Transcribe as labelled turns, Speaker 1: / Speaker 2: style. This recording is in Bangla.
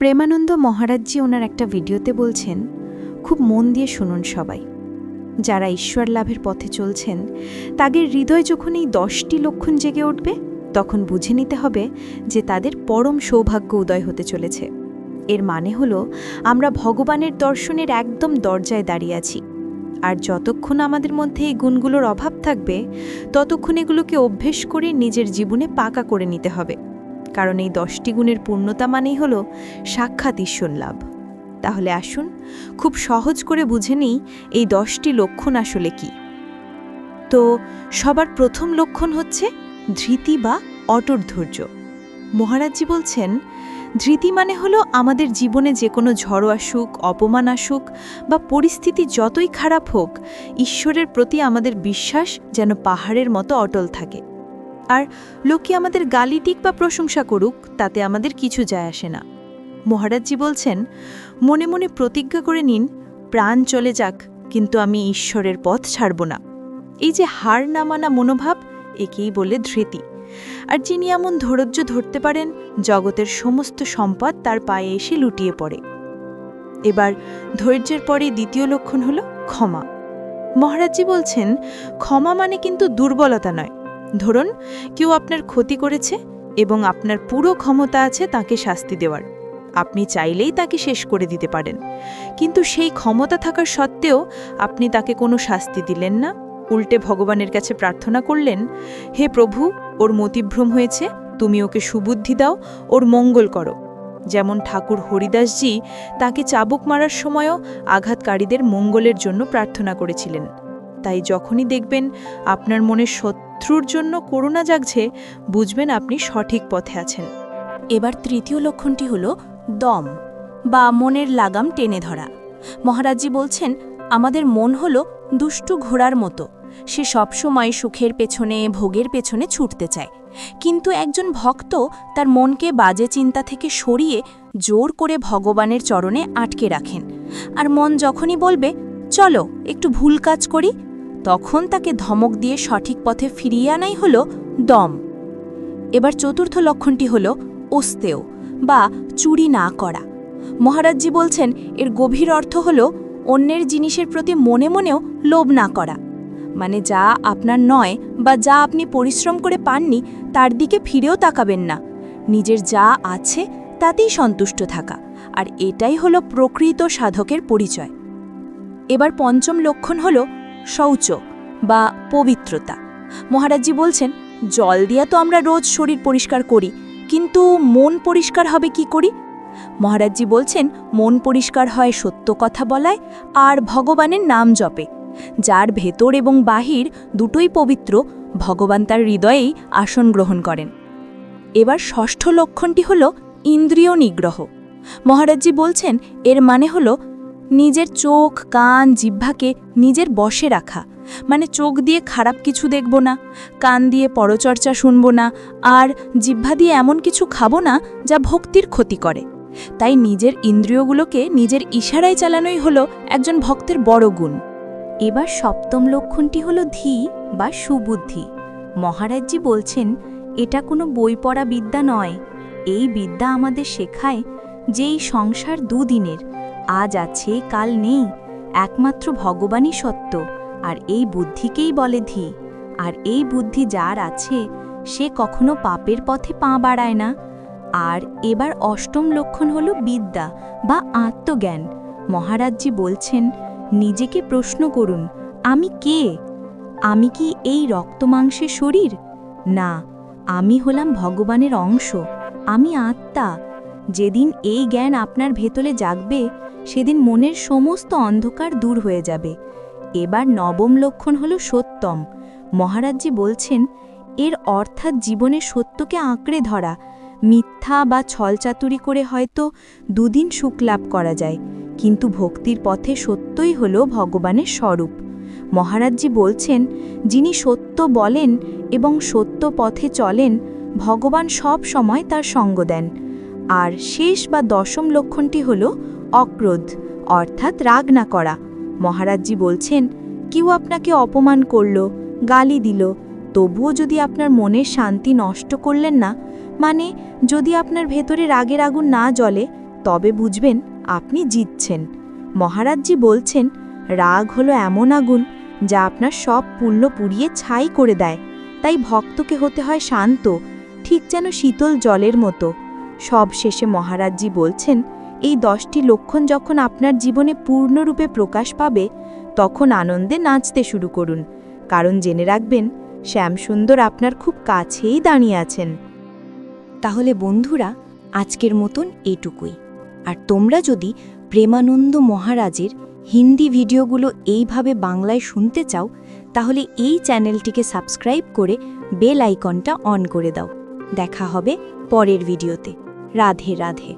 Speaker 1: প্রেমানন্দ মহারাজজি ওনার একটা ভিডিওতে বলছেন, খুব মন দিয়ে শুনুন সবাই। যারা ঈশ্বর লাভের পথে চলছেন, তাদের হৃদয় যখন এই দশটি লক্ষণ জেগে উঠবে, তখন বুঝে নিতে হবে যে তাদের পরম সৌভাগ্য উদয় হতে চলেছে। এর মানে হলো, আমরা ভগবানের দর্শনের একদম দরজায় দাঁড়িয়ে আছি। আর যতক্ষণ আমাদের মধ্যে এই গুণগুলোর অভাব থাকবে, ততক্ষণ এগুলোকে অভ্যেস করে নিজের জীবনে পাকা করে নিতে হবে। কারণ এই দশটি গুণের পূর্ণতা মানেই হল সাক্ষাৎ ঈশ্বর লাভ। তাহলে আসুন খুব সহজ করে বুঝে নিই এই দশটি লক্ষণ আসলে কি। তো সবার প্রথম লক্ষণ হচ্ছে ধৃতি বা অটর ধৈর্য। মহারাজজি বলছেন, ধৃতি মানে হলো আমাদের জীবনে যে কোনো ঝড় আসুক, অপমান আসুক বা পরিস্থিতি যতই খারাপ হোক, ঈশ্বরের প্রতি আমাদের বিশ্বাস যেন পাহাড়ের মতো অটল থাকে। আর লোকে আমাদের গালি দিক বা প্রশংসা করুক, তাতে আমাদের কিছু যায় আসে না। মহারাজজি বলছেন, মনে মনে প্রতিজ্ঞা করে নিন, প্রাণ চলে যাক, কিন্তু আমি ঈশ্বরের পথ ছাড়ব না। এই যে হার না মানা মনোভাব, একেই বলে ধৃতি। আর যিনি এমন ধৈর্য ধরতে পারেন, জগতের সমস্ত সম্পদ তার পায়ে এসে লুটিয়ে পড়ে। এবার ধৈর্যের পরে দ্বিতীয় লক্ষণ হল ক্ষমা। মহারাজজি বলছেন, ক্ষমা মানে কিন্তু দুর্বলতা নয়। ধরুন, কেউ আপনার ক্ষতি করেছে এবং আপনার পুরো ক্ষমতা আছে তাকে শাস্তি দেওয়ার। আপনি চাইলেই তাকে শেষ করে দিতে পারেন। কিন্তু সেই ক্ষমতা থাকার সত্ত্বেও আপনি তাকে কোনো শাস্তি দিলেন না, উল্টে ভগবানের কাছে প্রার্থনা করলেন, হে প্রভু, ওর মতিভ্রম হয়েছে, তুমি ওকে সুবুদ্ধি দাও, ওর মঙ্গল করো। যেমন ঠাকুর হরিদাসজি তাকে চাবুক মারার সময়ও আঘাতকারীদের মঙ্গলের জন্য প্রার্থনা করেছিলেন। তাই যখনই দেখবেন আপনার মনে শত্রুর জন্য করুণা জাগছে, বুঝবেন আপনি সঠিক পথে আছেন।
Speaker 2: এবার তৃতীয় লক্ষণটি হল দম বা মনের লাগাম টেনে ধরা। মহারাজজি বলছেন, আমাদের মন হল দুষ্টু ঘোড়ার মতো। সে সবসময় সুখের পেছনে, ভোগের পেছনে ছুটতে চায়। কিন্তু একজন ভক্ত তার মনকে বাজে চিন্তা থেকে সরিয়ে জোর করে ভগবানের চরণে আটকে রাখেন। আর মন যখনই বলবে, চলো, একটু ভুল কাজ করি তখন তাকে ধমক দিয়ে সঠিক পথে ফিরিয়ে আনাই হল দম। এবার চতুর্থ লক্ষণটি হল ওস্তেও বা চুরি না করা। মহারাজজি বলছেন, এর গভীর অর্থ হল অন্যের জিনিসের প্রতি মনে মনেও লোভ না করা। মানে যা আপনার নয় বা যা আপনি পরিশ্রম করে পাননি, তার দিকে ফিরেও তাকাবেন না। নিজের যা আছে, তাতেই সন্তুষ্ট থাকা। আর এটাই হলো প্রকৃত সাধকের পরিচয়। এবার পঞ্চম লক্ষণ হল শৌচ বা পবিত্রতা। মহারাজজি বলছেন, জল দিয়া তো আমরা রোজ শরীর পরিষ্কার করি, কিন্তু মন পরিষ্কার হবে কি করি? মহারাজজি বলছেন, মন পরিষ্কার হয় সত্য কথা বলায় আর ভগবানের নাম জপে। যার ভেতর এবং বাহির দুটোই পবিত্র, ভগবান তার হৃদয়েই আসন গ্রহণ করেন। এবার ষষ্ঠ লক্ষণটি হল ইন্দ্রিয় নিগ্রহ। মহারাজজি বলছেন, এর মানে হল নিজের চোখ, কান, জিহ্বাকে নিজের বশে রাখা। মানে চোখ দিয়ে খারাপ কিছু দেখব না, কান দিয়ে পরচর্চা শুনব না, আর জিহ্বা দিয়ে এমন কিছু খাব না যা ভক্তির ক্ষতি করে। তাই নিজের ইন্দ্রিয়গুলোকে নিজের ইশারায় চালানোই হলো একজন ভক্তের বড় গুণ। এবার সপ্তম লক্ষণটি হলো ধী বা সুবুদ্ধি। মহারাজজি বলছেন, এটা কোনো বই পড়া বিদ্যা নয়। এই বিদ্যা আমাদের শেখায় যে এই সংসার দুদিনের। আজ আছে, কাল নেই। একমাত্র ভগবানই সত্য, আর এই বুদ্ধিকেই বলে ধি। আর এই বুদ্ধি যার আছে, সে কখনো পাপের পথে পা বাড়ায় না। আর এবার অষ্টম লক্ষণ হল বিদ্যা বা আত্মজ্ঞান। মহারাজজি বলছেন, নিজেকে প্রশ্ন করুন, আমি কে? আমি কি এই রক্তমাংসের শরীর? না, আমি হলাম ভগবানের অংশ, আমি আত্মা। যেদিন এই জ্ঞান আপনার ভেতরে জাগবে, সেদিন মনের সমস্ত অন্ধকার দূর হয়ে যাবে। এবার নবম লক্ষণ হল সত্যম। মহারাজজি বলছেন, এর অর্থাৎ জীবনে সত্যকে আঁকড়ে ধরা, মিথ্যা বা ছলচাতুরি করে হয়তো দুদিন সুখ লাভ করা যায়, কিন্তু ভক্তির পথে সত্যই হল ভগবানের স্বরূপ। মহারাজজি বলছেন, যিনি সত্য বলেন এবং সত্য পথে চলেন, ভগবান সব সময় তার সঙ্গ দেন। আর শেষ বা দশম লক্ষণটি হল অক্রোধ, অর্থাৎ রাগ না করা। মহারাজজি বলছেন, কেউ আপনাকে অপমান করল, গালি দিল, তবুও যদি আপনার মনের শান্তি নষ্ট করলেন না মানে যদি আপনার ভেতরে রাগের আগুন না জ্বলে,
Speaker 1: তবে বুঝবেন আপনি জিতছেন। মহারাজজি বলছেন, রাগ হলো এমন আগুন যা আপনার সব পুণ্য পুড়িয়ে ছাই করে দেয়। তাই ভক্তকে হতে হয় শান্ত, ঠিক যেন শীতল জলের মতো। সব শেষে মহারাজজি বলছেন, এই দশটি লক্ষণ যখন আপনার জীবনে পূর্ণরূপে প্রকাশ পাবে, তখন আনন্দে নাচতে শুরু করুন। কারণ জেনে রাখবেন, শ্যামসুন্দর আপনার খুব কাছেই দাঁড়িয়ে আছেন।
Speaker 3: তাহলে বন্ধুরা, আজকের মতন এটুকুই। আর তোমরা যদি প্রেমানন্দ মহারাজের হিন্দি ভিডিওগুলো এইভাবে বাংলায় শুনতে চাও, তাহলে এই চ্যানেলটিকে সাবস্ক্রাইব করে বেল আইকনটা অন করে দাও। দেখা হবে পরের ভিডিওতে। राधे राधे।